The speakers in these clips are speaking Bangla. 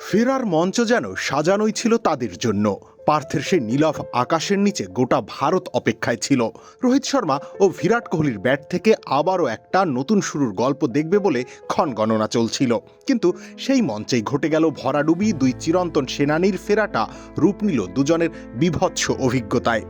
ফেরার মঞ্চ যেন সাজানোই ছিল তাদের জন্য। পার্থের সেই নীলাভ আকাশের নিচে গোটা ভারত অপেক্ষায় ছিল। রোহিত শর্মা ও বিরাট কোহলির ব্যাট থেকে আবারও একটা নতুন শুরুর গল্প দেখবে বলে ক্ষণ গণনা চলছিল। কিন্তু সেই মঞ্চেই ঘটে গেল ভরাডুবি দুই চিরন্তন সেনানীর ফেরাটা রূপ নিল দুজনের বিভৎস অভিজ্ঞতায়।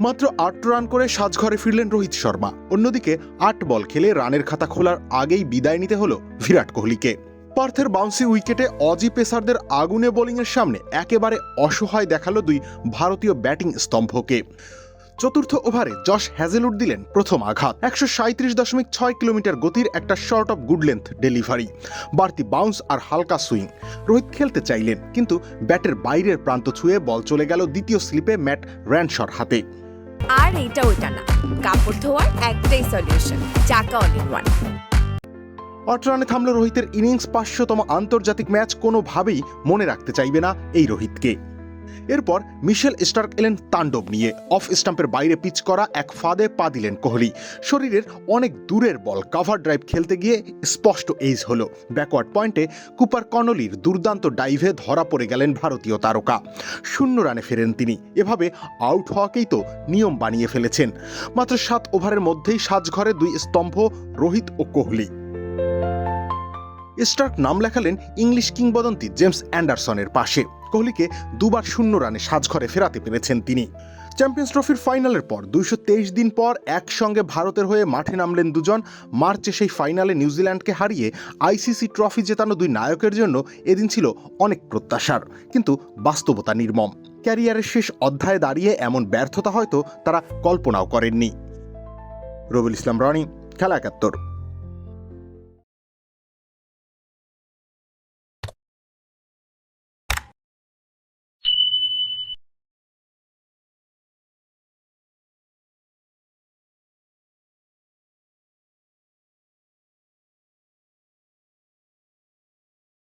মাত্র আট রান করে সাজঘরে ফিরলেন রোহিত শর্মা। অন্যদিকে আট বল খেলে রানের খাতা খোলার আগেই বিদায় নিতে হলো বিরাট কোহলিকে। পার্থের বাউন্সি উইকেটে অজি পেসারদের আগুনে বোলিংয়ের সামনে একেবারে অসহায় দেখাল দুই ভারতীয় ব্যাটিং স্তম্ভকে। চতুর্থ ওভারে জশ হ্যাজেলউড দিলেন প্রথম আঘাত। একশো সাঁত্রিশ দশমিক ছয় কিলোমিটার গতির একটা short of good length delivery বাড়তি বাউন্স আর হালকা সুইং রোহিত খেলতে চাইলেন, কিন্তু ব্যাটের বাইরের প্রান্ত ছুঁয়ে বল চলে গেল দ্বিতীয় স্লিপে ম্যাট র্যানশর হাতে। আর এইটা ওইটা না। কাপড় ধোয়ার একটাই সলিউশন চাকা অল ওয়ান আট রানে থামল রোহিতের ইনিংস পাঁচশোতম আন্তর্জাতিক ম্যাচ কোনোভাবেই মনে রাখতে চাইবে না এই রোহিতকে। এরপর মিশেল স্টার্ক এলেন তাণ্ডব নিয়ে। অফ স্টাম্পের বাইরে পিচ করা এক ফাঁদে পা দিলেন কোহলি। শরীরের অনেক দূরের বল কাভার ড্রাইভ খেলতে গিয়ে স্পষ্ট এইজ হলো। ব্যাকওয়ার্ড পয়েন্টে কুপার কনলির দুর্দান্ত ডাইভে ধরা পড়ে গেলেন ভারতীয় তারকা। শূন্য রানে ফেরেন তিনি। এভাবে আউট হওয়াকেই তো নিয়ম বানিয়ে ফেলেছেন। মাত্র সাত ওভারের মধ্যেই সাজঘরে দুই স্তম্ভ রোহিত ও কোহলি। স্টার্ক নাম লেখালেন ইংলিশ কিংবদন্তি জেমস অ্যান্ডারসনের পাশে। কোহলিকে দুবার শূন্য রানে সাজঘরে ফেরাতে পেরেছেন তিনি। চ্যাম্পিয়ন্স ট্রফির ফাইনালের পর দুইশো তেইশ দিন পর একসঙ্গে ভারতের হয়ে মাঠে নামলেন দুজন। মার্চে সেই ফাইনালে নিউজিল্যান্ডকে হারিয়ে আইসিসি ট্রফি জেতানো দুই নায়কের জন্য এদিন ছিল অনেক প্রত্যাশার, কিন্তু বাস্তবতা নির্মম। ক্যারিয়ারের শেষ অধ্যায়ে দাঁড়িয়ে এমন ব্যর্থতা হয়তো তারা কল্পনাও করেননি। রবিউল ইসলাম রনি, খেলা একাত্তর।